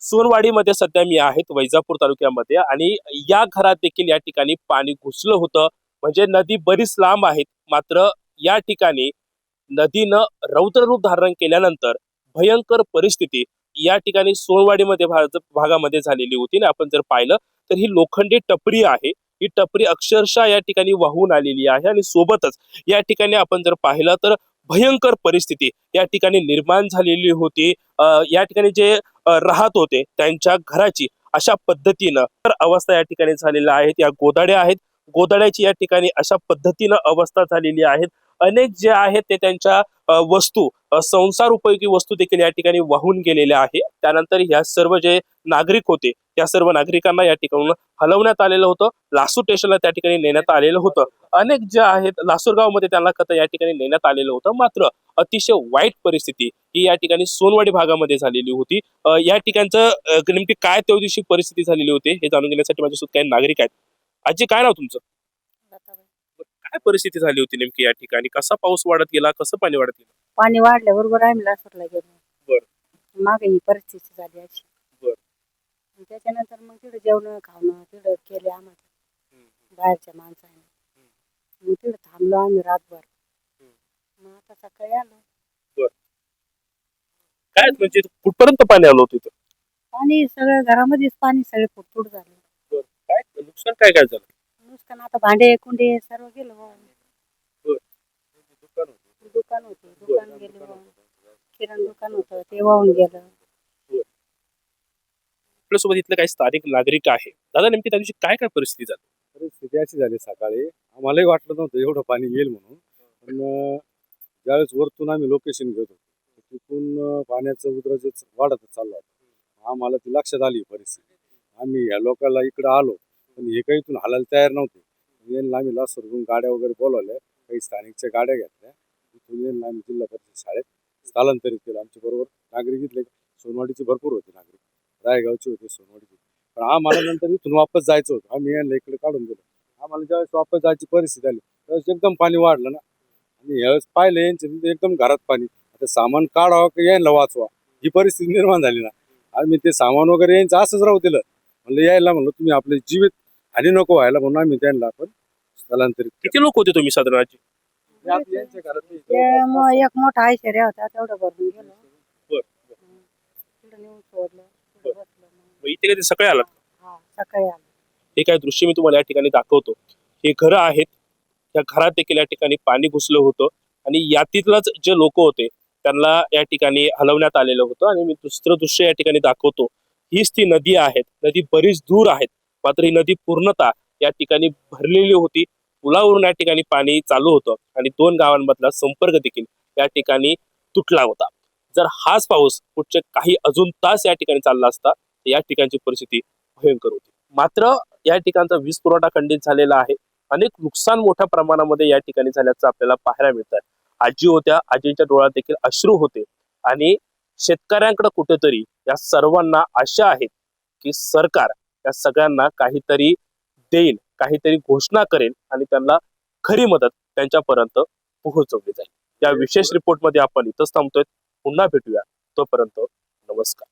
सोनवाडीमध्ये सध्या मी आहेत वैजापूर तालुक्यामध्ये. आणि या घरात देखील या ठिकाणी पाणी घुसलं होतं. म्हणजे नदी बरीच लांब आहेत. मात्र या ठिकाणी नदीनं रौद्र रूप धारण केल्यानंतर भयंकर परिस्थिती या ठिकाणी सोनवाडीमध्ये भाग- भागामध्ये झालेली होती. आणि आपण जर पाहिलं तर ही लोखंडी टपरी आहे. ही टपरी अक्षरशः या ठिकाणी वाहून आलेली आहे. आणि सोबतच या ठिकाणी आपण जर पाहिलं तर भयंकर परिस्थिती या ठिकाणी निर्माण झालेली होती. या ठिकाणी जे राहत होते त्यांच्या घराची अशा पद्धतीनं तर अवस्था या ठिकाणी झालेल्या आहेत. या गोदाड्या आहेत. गोदाड्याची या ठिकाणी अशा पद्धतीनं अवस्था झालेली आहेत. अनेक जे आहेत ते त्यांच्या वस्तू संसार उपयोगी वस्तू देखील या ठिकाणी वाहून गेलेल्या आहे त्यानंतर ह्या सर्व जे नागरिक होते त्या सर्व नागरिकांना या ठिकाणून हलवण्यात आलेलं होतं. लासू स्टेशनला त्या ठिकाणी नेण्यात आलेलं होतं. अनेक जे आहेत लासूरगावमध्ये त्यांना कथा या ठिकाणी नेण्यात आलेलं होतं. मात्र अतिशय वाईट परिस्थिती ही या ठिकाणी सोनवाडी भागामध्ये झालेली होती. या ठिकाणचं नेमकी काय त्या दिवशी परिस्थिती झालेली होती हे जाणून घेण्यासाठी माझ्यासोबत काही नागरिक आहेत. आजी काय नाव तुमचं? काय परिस्थिती झाली होती नेमकी या ठिकाणी? कसा पाऊस वाढत गेला? कसं पाणी वाढत गेलं? पाणी वाढल्याबरोबर आम्ही लासूरला गेलो. बर. मागे ही परिस्थिती झाली अशी. बर. त्याच्यानंतर मग तिथं जेवण खावणं तिथं केले आम्हाला. बाहेरच्या माणसाने. मग तिथं थांबलो आम्ही रातभर. मग आता सकाळी आलो. काय म्हणजे कुठपर्यंत पाणी आलं होतं इथं? पाणी सगळं घरामध्येच पाणी सगळे फुटफुट झाले. काय नुकसान काय काय झालं? नुसकान आता भांडे कुंडे सर्व गेलं वाहून. दुकान होते. दुकान गेले वाहून. किराणा दुकान होतं ते वाहून गेलं. आपल्यासोबत इथले काही स्थानिक नागरिक आहे. दादा नेमकी त्या दिवशी काय काय परिस्थिती झाली? परिस्थिती अशी झाली सकाळी. आम्हालाही वाटलं नव्हतं एवढं पाणी येईल म्हणून. पण ज्यावेळेस वरतून आम्ही लोकेशन घेत होतो तिथून पाण्याचं उद्र जे वाढतच चाललं होतं. आम्हाला ती लक्षात आली परिस्थिती. आम्ही ह्या लोकांना इकडं आलो पण हे काही इथून हालायला तयार नव्हते. यांना आम्ही लासूरहून गाड्या वगैरे बोलवल्या काही स्थानिकच्या गाड्या घेतल्या. तिथून यांना आम्ही जिल्हा परिषद शाळेत स्थलांतरित केलं. आमच्या बरोबर नागरिक इथले सोनवाडीचे भरपूर होते नागरिक. रायगावचे होते सोनवाडीचे. पण आम्हाला नंतर इथून वापस जायचं होतं. आम्ही यांना इकडे काढून दिलं. आम्हाला ज्यावेळेस वापस जायची परिस्थिती आली त्यावेळेस एकदम पाणी वाढलं ना. आणि यावेळेस पाहिलं यांच्या तिथे एकदम घरात पाणी. आता सामान काढावं की यायला वाचवा? ही परिस्थिती निर्माण झाली ना. आम्ही ते सामान वगैरे यांचं असंच राहू दिलं. म्हणलं यायला म्हणलं तुम्ही आपले जीवित हानी नको व्हायला म्हणून आम्ही त्यांना आपण स्थलांतरित किती लोक होते तुम्ही साधारण आजी केलं. आपल्या यांच्या घरात नाही. ते मग एक मोठा ऐश्वर्या होता तेवढं भरून गेलो. बर. तिथं नेऊन सोडलं तिथं बसलो मग. मग इथे कधी सकाळी आलात हा सकाळी आलो. हे काय दृश्य मी तुम्हाला या ठिकाणी दाखवतो. हे घरं आहेत. त्या घरात देखील या ठिकाणी पाणी घुसलं होतं आणि यातीतलाच जे लोक होते त्यांना या ठिकाणी हलवण्यात आलेलं होतं आणि मी दुसरं दृश्य या ठिकाणी दाखवतो. हीच ती नदी आहे नदी बरीच दूर आहेत. मात्र ही नदी पूर्णतः या ठिकाणी भरलेली होती. पुलावरून या ठिकाणी पाणी चालू होतं आणि दोन गावांमधला संपर्क देखील या ठिकाणी तुटला होता. जर हाच पाऊस पुढचे काही अजून तास या ठिकाणी चालला असता या ठिकाणची परिस्थिती भयंकर होती. मात्र या ठिकाणचा वीज पुरवठा खंडित झालेला आहे. अनेक नुकसान मोठ्या प्रमाणामध्ये या ठिकाणी झाल्याचं आपल्याला पाहायला मिळत आहे आजी होत्या आजींच्या डोळ्यात देखील अश्रू होते. आणि शेतकऱ्यांकडे कुठेतरी या सर्वांना आशा आहेत की सरकार या सगळ्यांना काहीतरी देईल काहीतरी घोषणा करेल आणि त्यांना खरी मदत त्यांच्यापर्यंत पोहोचवली जाईल. या विशेष रिपोर्टमध्ये आपण इथंच थांबतोय. पुन्हा भेटूया. तोपर्यंत नमस्कार.